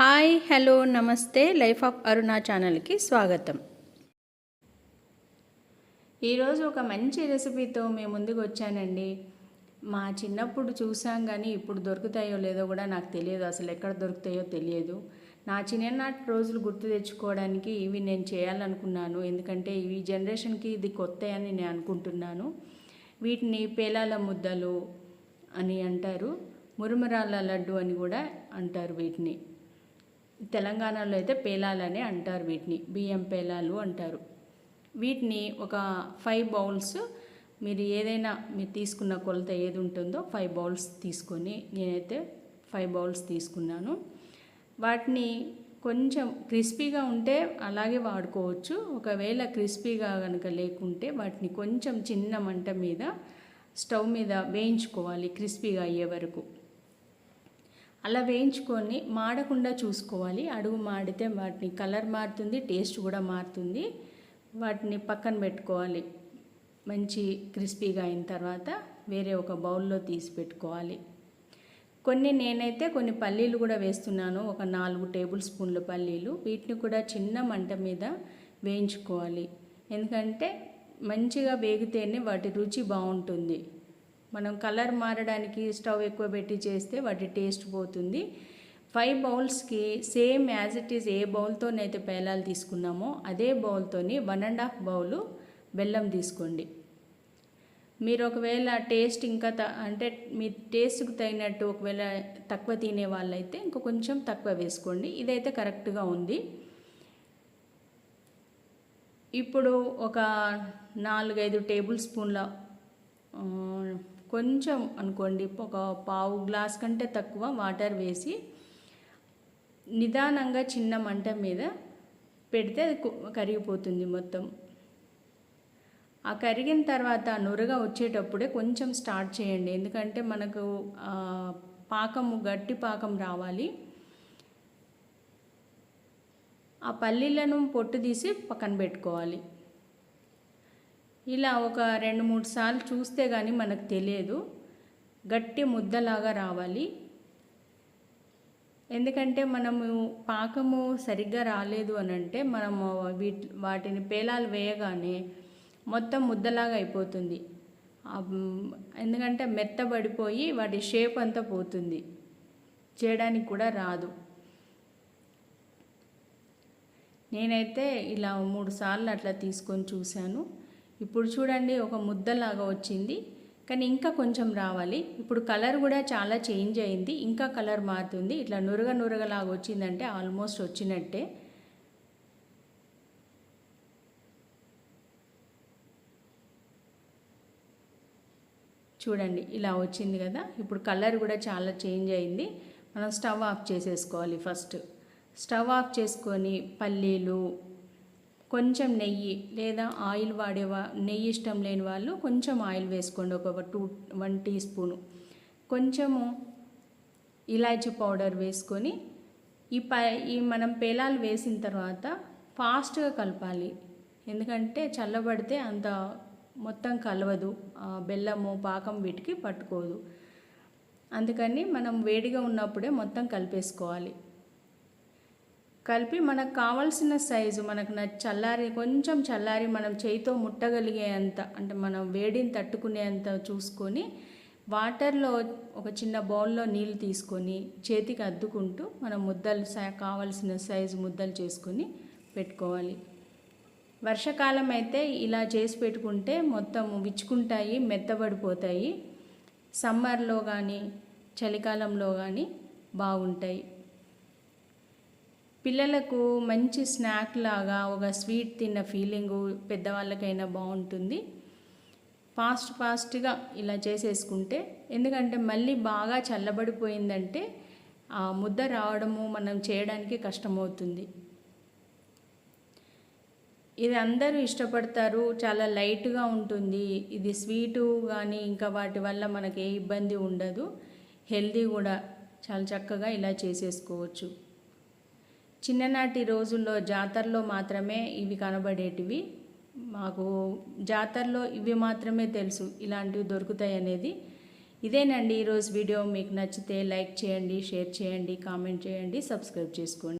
Hi hello namaste life of Aruna ఛానల్కి స్వాగతం. ఈరోజు ఒక మంచి రెసిపీతో మేము ముందుకు వచ్చానండి. మా చిన్నప్పుడు చూసాం కానీ ఇప్పుడు దొరుకుతాయో లేదో కూడా నాకు తెలియదు. అసలు ఎక్కడ దొరుకుతాయో తెలియదు. నా చిన్ననాటి రోజులు గుర్తు తెచ్చుకోవడానికి ఇవి నేను చేయాలనుకున్నాను. ఎందుకంటే ఇవి జనరేషన్కి ఇది కొత్త అని నేను అనుకుంటున్నాను. వీటిని పేలాల ముద్దలు అని అంటారు. మురుమురాల లడ్డు అని కూడా అంటారు వీటిని. తెలంగాణలో అయితే పేలాలని అంటారు వీటిని బియ్యం పేలాలు అంటారు. వీటిని ఒక ఫైవ్ బౌల్స్ మీరు ఏదైనా మీరు తీసుకున్న కొలత ఏది ఉంటుందో ఫైవ్ బౌల్స్ తీసుకొని నేనైతే ఫైవ్ బౌల్స్ తీసుకున్నాను. వాటిని కొంచెం క్రిస్పీగా ఉంటే అలాగే వాడుకోవచ్చు. ఒకవేళ క్రిస్పీగా కనుక లేకుంటే వాటిని కొంచెం చిన్న మంట మీద స్టవ్ మీద వేయించుకోవాలి క్రిస్పీగా అయ్యే వరకు. అలా వేయించుకొని మాడకుండా చూసుకోవాలి. అడుగు మాడితే వాటిని కలర్ మారుతుంది టేస్ట్ కూడా మారుతుంది. వాటిని పక్కన పెట్టుకోవాలి. మంచి క్రిస్పీగా అయిన తర్వాత వేరే ఒక బౌల్లో తీసి పెట్టుకోవాలి. కొన్ని నేనైతే కొన్ని పల్లీలు కూడా వేస్తున్నాను. ఒక నాలుగు టేబుల్ స్పూన్ల పల్లీలు. వీటిని కూడా చిన్న మంట మీద వేయించుకోవాలి. ఎందుకంటే మంచిగా వేగితేనే వాటి రుచి బాగుంటుంది. మనం కలర్ మారడానికి స్టవ్ ఎక్కువ పెట్టి చేస్తే వాటి టేస్ట్ పోతుంది. Five బౌల్స్కి same as it is a బౌల్తోనైతే పేలాలు తీసుకున్నామో అదే బౌల్తోని వన్ అండ్ హాఫ్ బౌలు బెల్లం తీసుకోండి. మీరు ఒకవేళ టేస్ట్ ఇంకా త అంటే మీ టేస్ట్కి తగినట్టు ఒకవేళ తక్కువ తినే వాళ్ళైతే ఇంకా కొంచెం తక్కువ వేసుకోండి. ఇదైతే కరెక్ట్గా ఉంది. ఇప్పుడు ఒక నాలుగైదు టేబుల్ స్పూన్ల కొంచెం అనుకోండి ఒక పావు గ్లాస్ కంటే తక్కువ వాటర్ వేసి నిదానంగా చిన్న మంట మీద పెడితే అది కరిగిపోతుంది మొత్తం. ఆ కరిగిన తర్వాత నురగ వచ్చేటప్పుడే కొంచెం స్టార్ట్ చేయండి. ఎందుకంటే మనకు పాకము గట్టి పాకం రావాలి. ఆ పల్లీలను పొట్టు తీసి పక్కన పెట్టుకోవాలి. ఇలా ఒక రెండు మూడు సార్లు చూస్తే కానీ మనకు తెలియదు. గట్టి ముద్దలాగా రావాలి. ఎందుకంటే మనము పాకము సరిగ్గా రాలేదు అని అంటే మనము వీటి వాటిని పేలాలు వేయగానే మొత్తం ముద్దలాగా అయిపోతుంది. ఎందుకంటే మెత్తబడిపోయి వాటి షేప్ అంతా పోతుంది. చేయడానికి కూడా రాదు. నేనైతే ఇలా మూడు సార్లు అట్లా తీసుకొని చూశాను. ఇప్పుడు చూడండి ఒక ముద్దలాగా వచ్చింది. కానీ ఇంకా కొంచెం రావాలి. ఇప్పుడు కలర్ కూడా చాలా చేంజ్ అయింది. ఇంకా కలర్ మారుతుంది. ఇట్లా నురగ నురగలాగా వచ్చిందంటే ఆల్మోస్ట్ వచ్చినట్టే. చూడండి ఇలా వచ్చింది కదా. ఇప్పుడు కలర్ కూడా చాలా చేంజ్ అయింది. మనం స్టవ్ ఆఫ్ చేసేసుకోవాలి ఫస్ట్. స్టవ్ ఆఫ్ చేసుకొని పల్లీలు కొంచెం నెయ్యి లేదా ఆయిల్ వాడేవా నెయ్యి ఇష్టం లేని వాళ్ళు కొంచెం ఆయిల్ వేసుకోండి. ఒక టూ వన్ టీ స్పూను. కొంచెము ఇలాచీ పౌడర్ వేసుకొని ఈ ప ఈ మనం పేలాలు వేసిన తర్వాత ఫాస్ట్గా కలపాలి. ఎందుకంటే చల్లబడితే అంత మొత్తం కలవదు. బెల్లము పాకం వీటికి పట్టుకోదు. అందుకని మనం వేడిగా ఉన్నప్పుడే మొత్తం కలిపేసుకోవాలి. కలిపి మనకు కావాల్సిన సైజు మనకు చల్లారి కొంచెం చల్లారి మనం చేయితో ముట్టగలిగేంత అంటే మనం వేడిని తట్టుకునేంత చూసుకొని వాటర్లో ఒక చిన్న బౌల్లో నీళ్ళు తీసుకొని చేతికి అద్దుకుంటూ మనం ముద్దలు కావాల్సిన సైజు ముద్దలు చేసుకొని పెట్టుకోవాలి. వర్షాకాలం అయితే ఇలా చేసి పెట్టుకుంటే మొత్తం విచ్చుకుంటాయి మెత్తబడిపోతాయి. సమ్మర్లో కానీ చలికాలంలో కానీ బాగుంటాయి. పిల్లలకు మంచి స్నాక్ లాగా ఒక స్వీట్ తిన్న ఫీలింగు పెద్దవాళ్ళకైనా బాగుంటుంది. ఫాస్ట్ ఫాస్ట్గా ఇలా చేసేసుకుంటే ఎందుకంటే మళ్ళీ బాగా చల్లబడిపోయిందంటే ఆ ముద్ద రావడము మనం చేయడానికి కష్టమవుతుంది. ఇది అందరూ ఇష్టపడతారు చాలా లైట్గా ఉంటుంది. ఇది స్వీటు కానీ ఇంకా వాటి వల్ల మనకి ఏ ఇబ్బంది ఉండదు. హెల్దీ కూడా చాలా చక్కగా ఇలా చేసేసుకోవచ్చు. చిన్ననాటి రోజుల్లో జాతరలో మాత్రమే ఇవి కనబడేటివి. మాకు జాతరలో ఇవి మాత్రమే తెలుసు ఇలాంటివి దొరుకుతాయి అనేది. ఇదేనండి ఈరోజు వీడియో. మీకు నచ్చితే లైక్ చేయండి షేర్ చేయండి కామెంట్ చేయండి సబ్స్క్రైబ్ చేసుకోండి.